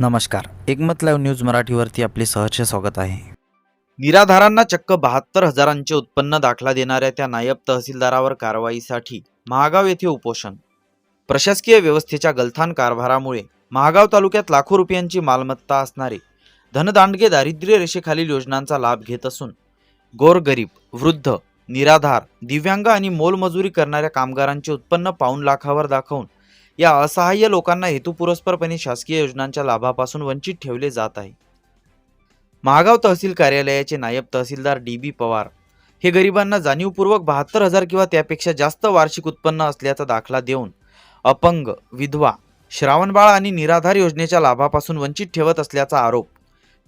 नमस्कार. एकमत live news मराठीवरती आपले सहर्ष स्वागत आहे. निराधारांना चक्क बहात्तर हजारांचे उत्पन्न दाखला देणाऱ्या त्या नायब तहसीलदारावर कारवाईसाठी महागाव येथे उपोषण. प्रशासकीय व्यवस्थेच्या गलथान कारभारामुळे महागाव तालुक्यात लाखो रुपयांची मालमत्ता असणारे धनदांडगे दारिद्र्य रेषेखालील योजनांचा लाभ घेत असून गोरगरीब वृद्ध निराधार दिव्यांग आणि मोलमजुरी करणाऱ्या कामगारांचे उत्पन्न पाऊन लाखावर दाखवून या असहाय्य लोकांना हेतुपुरस्परपणे शासकीय योजनांच्या लाभापासून वंचित ठेवले जात आहे. महागाव तहसील कार्यालयाचे नायब तहसीलदार डी बी पवार हे गरिबांना जाणीवपूर्वक बहात्तर हजार किंवा त्यापेक्षा जास्त वार्षिक उत्पन्न असल्याचा दाखला देऊन अपंग विधवा श्रावणबाळ आणि निराधार योजनेच्या लाभापासून वंचित ठेवत असल्याचा आरोप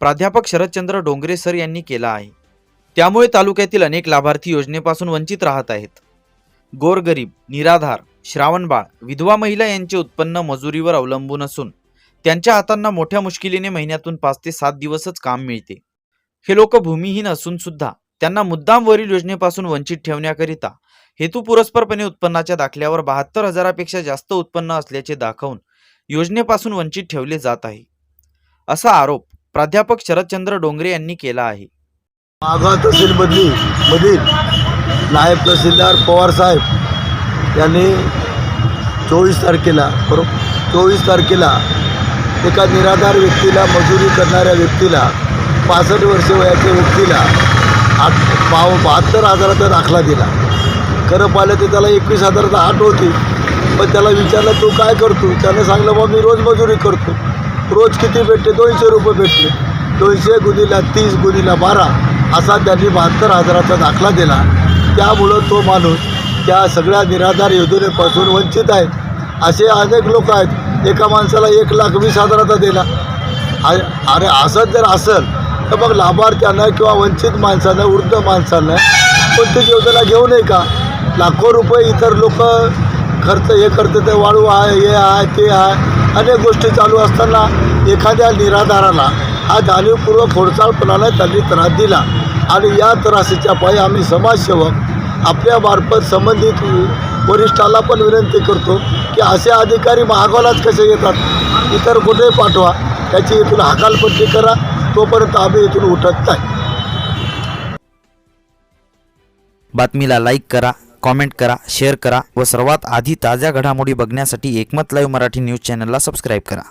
प्राध्यापक शरदचंद्र डोंगरे सर यांनी केला आहे. त्यामुळे तालुक्यातील अनेक लाभार्थी योजनेपासून वंचित राहत आहेत. गोरगरीब निराधार श्रावणबाळ विधवा महिला यांचे उत्पन्न मजुरीवर अवलंबून असून त्यांच्या हातांना मोठ्या मुश्किलीने महिन्यातून पाच ते सात दिवसच काम मिळते. हे लोक भूमिहीन असून सुद्धा त्यांना मुद्दाम वरील योजनेपासून वंचित ठेवण्याकरिता हेतुपुरस्परपणे उत्पन्नाच्या दाखल्यावर बहात्तर हजारापेक्षा जास्त उत्पन्न असल्याचे दाखवून योजनेपासून वंचित ठेवले जात आहे. असा आरोप प्राध्यापक शरदचंद्र डोंगरे यांनी केला आहे. मागाव तहसील बदली मधील नायब तहसीलदार पवारसाहेब यांनी चोवीस तारखेला बरोबर? चोवीस तारखेला एका निराधार व्यक्तीला मजुरी करणाऱ्या व्यक्तीला पासष्ट वर्ष वयाच्या व्यक्तीला आठ पाव बहात्तर हजाराचा दाखला दिला. खरं पाहिलं तर त्याला एकवीस हजाराचा आठ होती. पण त्याला विचारलं तू काय करतो? त्याने सांगलं बा मी रोज मजुरी करतो. रोज किती भेटते? दोनशे रुपये भेटले. दोनशे गुणीला तीस गुणीला बारा असा त्यांनी बहात्तर हजाराचा दाखला दिला. त्यामुळं तो माणूस त्या सगळ्या निराधार योजनेपासून वंचित आहेत असे अनेक लोक आहेत. एका माणसाला एक लाख वीस हजाराचा दिला अरे असं जर असेल तर मग लाभार्थ्यांना किंवा वंचित माणसानं वृद्ध माणसानं कोणतीच योजना घेऊ नये का? लाखो रुपये इतर लोक खर्च हे करते ते वाळू आहे हे आहे ते आहे. अनेक गोष्टी चालू असताना एखाद्या निराधाराला हा जाणीवपूर्वक खोडसाळपणानं त्यांनी त्रास दिला. आणि या त्रासीच्या पायी आम्ही समाजसेवक आपल्या मार्फत संबंधित वरिष्ठाला पण विनंती करतो की असे अधिकारी महागावलाच कसे येतात? इतर कुठे पाठवा? त्याची इथून हकालपट्टी करा. तोपर्यंत आम्ही इथून उठत नाही. बातमीला लाईक करा कॉमेंट करा शेअर करा व सर्वात आधी ताज्या घडामोडी बघण्यासाठी एकमत लाईव्ह मराठी न्यूज चॅनलला सबस्क्राईब करा.